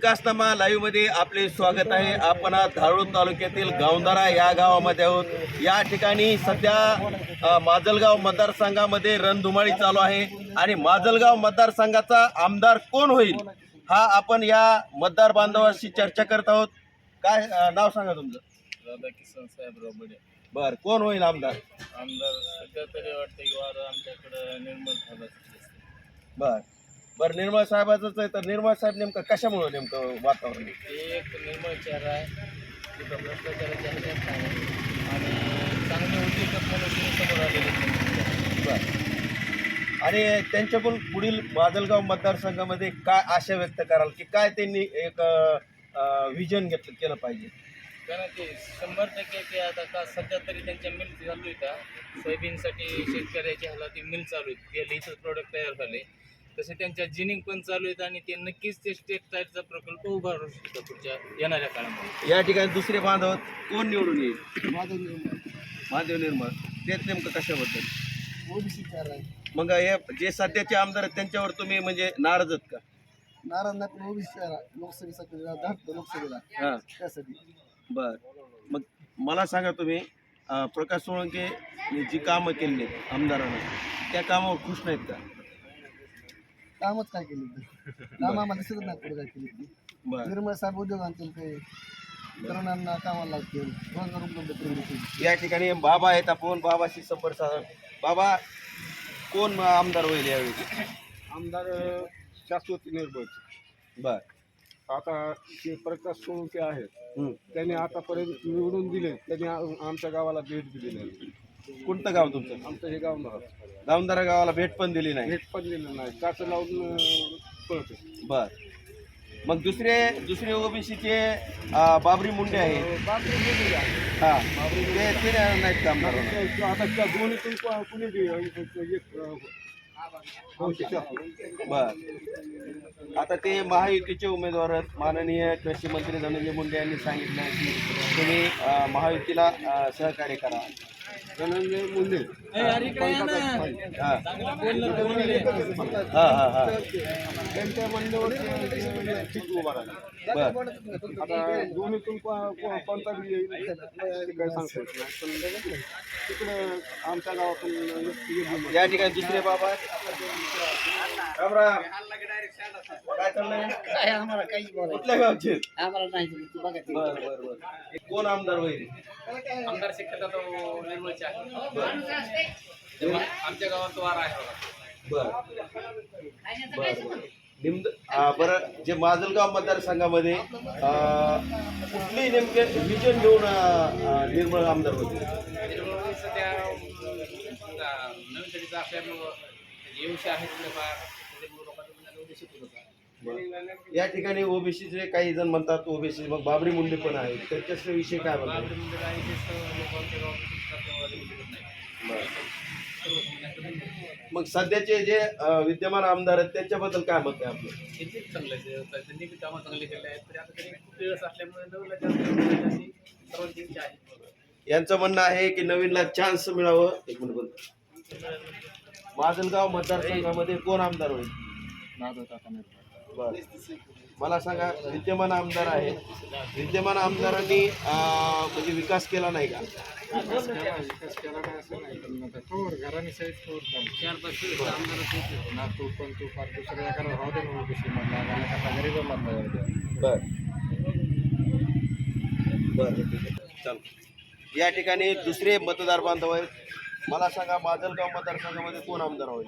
विकासनामा लाईव्हमध्ये आपले स्वागत आहे. आपण आज धारूर तालुक्यातील गावंदारा या गावामध्ये आहोत. या ठिकाणी सध्या माजलगाव मतदारसंघामध्ये रणधुमाळी चालू आहे आणि माजलगाव मतदारसंघाचा आमदार कोण होईल हा आपण या मतदार बांधवाशी चर्चा करत आहोत. काय नाव सांगा तुमचं? राधाकिसन साहेबराव बडे बर कोण होईल आमदार? आमदार सध्या तरी वाटतं की वारं आमच्याकडं झालं बर. बर निर्मळ साहेबाचंच आहे तर निर्मळ साहेब नेमकं कशामुळे नेमकं वातावरण आहे? ते एक निर्मळ चेहरा आहे तिथं नाही आणि चांगले उद्योजक म्हणून तुम्ही समोर आलेले आहेत. बर. आणि त्यांच्याकडून पुढील माजलगाव मतदारसंघामध्ये काय आशा व्यक्त कराल की काय त्यांनी एक विजन घेतलं केलं पाहिजे? कारण ते शंभर टक्के ते आता का सध्या तरी त्यांच्या मिल चालू आहे का सोयाबीनसाठी शेतकऱ्याच्या ह्याला ती मिल चालू आहेत. गेले इथंच प्रोडक्ट तयार झाले. तसे त्यांच्या जिनिंग पण चालू आहेत आणि ते नक्कीच ते टेक्सटाईलचा प्रकल्प उभा राहू शकतो पुढच्या येणाऱ्या काळामध्ये. या ठिकाणी दुसरे बांधव कोण निवडून येईल? महादेव निर्मळ. तेच नेमकं कशाबद्दल? ओबीसी चार आहे मग हे जे सध्याचे आमदार आहेत त्यांच्यावर तुम्ही म्हणजे नाराज आहेत का? नारायण पण ओबीसी चार आहे लोकसभेला. हां. त्यासाठी. बर. मग मला सांगा तुम्ही अं, प्रकाश सोळंके जी कामं केली आहेत आमदारानं त्या कामावर खुश नाहीत का? कामच काय केली काम आम्हाला दिसत नाही पुढे काय केली निर्मळ साहेब उद्योग आणतील काही तरुणांना कामाला लागतील रोजगार उपलब्ध करून देतील. या ठिकाणी बाबा आहेत आपण. बाबाशी संपर्क साधा बाबा कोण आमदार होईल यावेळी? आमदार शाश्वती निर्भर. बर. आता जे प्रकाश सोळुके आहेत. त्यांनी आतापर्यंत निवडून दिले. त्यांनी आमच्या गावाला भेट दिली नाही कोणतं गाव तुमचं? आमचं हे गाव. गावंदारा गावाला भेट पण दिली नाही. भेट पण दिलं नाही. काचं लावून अं, पळते बर. मग दुसरे दुसरे ओबीसीचे बाबरी मुंडे आहे. हा. ते ते नाहीत का आमदार होणार? त्या- आता त्या दोन्हीतून को- कुणी बी एक अं, होऊ शकतं. बर. आता ते महायुतीचे उमेदवार आहेत. माननीय कृषी मंत्री धनंजय मुंडे यांनी सांगितलं की तुम्ही अ, महायुतीला अ, सहकार्य करा. धनंजय मुंडे. हा हा. हा हा हा. त्यांच्या म्हणण्यावर ठीक उभा राहिला. बर. आता दोन्हीतून कोणता बी येईल? काय सांगता पण तिकडं आमच्या गावातून. या ठिकाणी दुसरे बाबा. राम राम. काय चाललंय? काय आम्हाला काही कुठल्या गावचे आम्हाला नाही बघा ते. बर बर बर. कोण आमदार होईल? आमदार शक्यता तो निर्मळचे आहे. तेव्हा आमच्या गावात वारा आहे बघा. बर. बर बर. निमद आ, बरं जे माजलगाव मतदारसंघामध्ये अ, कुठली नेमके विजन घेऊन अ, अ, निर्मळ आमदार होते? त्याच्यामुळे सध्या अं, समजा नवीन तरीचं असल्यामुळं येऊशे आहेत थोडेफार. त्याच्यामुळे होता. या ठिकाणी ओबीसीचे काही जण म्हणतात ओबीसी मग बाबरी मुंडे पण आहेत. त्याच्या विषयी काय म्हणतात. मग सध्याचे जे विद्यमान आमदार आहेत त्यांच्याबद्दल काय मत आहे आपलं? हे चांगलं त्यांनी बी कामं चांगली केली आहेत तरी आता खूप दिवस असल्यामुळे यांचं म्हणणं आहे की नवीनला चान्स मिळावं. एक मिनिट बोल. माजलगाव मतदारसंघामध्ये कोण आमदार होईल? बरं. मला सांगा विद्यमान आमदार आहेत. विद्यमान आमदारांनी म्हणजे विकास केला नाही का? चार पाच दिवस आमदार बर बर चल या ठिकाणी दुसरे मतदार बांधव आहेत. मला सांगा माजलगाव मतदारसंघामध्ये कोण आमदार होईल?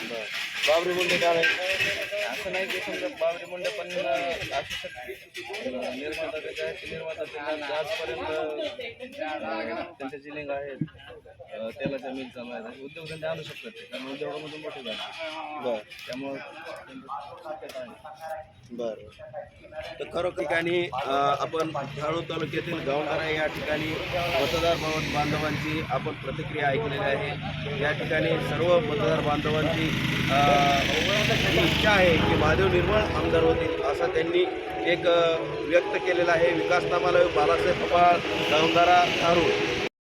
बरं. बाबरी मुंडे आहे? असं नाही की समजा बाबरी मुंडे पण असू शकते. निर्माता त्याच्या आहेत, निर्माता त्यांना आजपर्यंत त्यांचे जे लिंग आहेत. अं, तेलाच्या मिल चालू आहेत उद्योगधंदे आणू शकतात ते कारण उद्योगामधून मोठे झाले. बर. त्यामुळं बर. तर खरं ठिकाणी आपण धारूर तालुक्यातील गावणारा या ठिकाणी मतदार बांधवांची आपण प्रतिक्रिया ऐकलेली आहे. या ठिकाणी सर्व मतदार बांधवांची त्यांची इच्छा आहे की महादेव निर्मळ आमदार होतील असा त्यांनी एक व्यक्त केलेला आहे. विकासनामालय बालासाहेब पवार गावंदारा थारू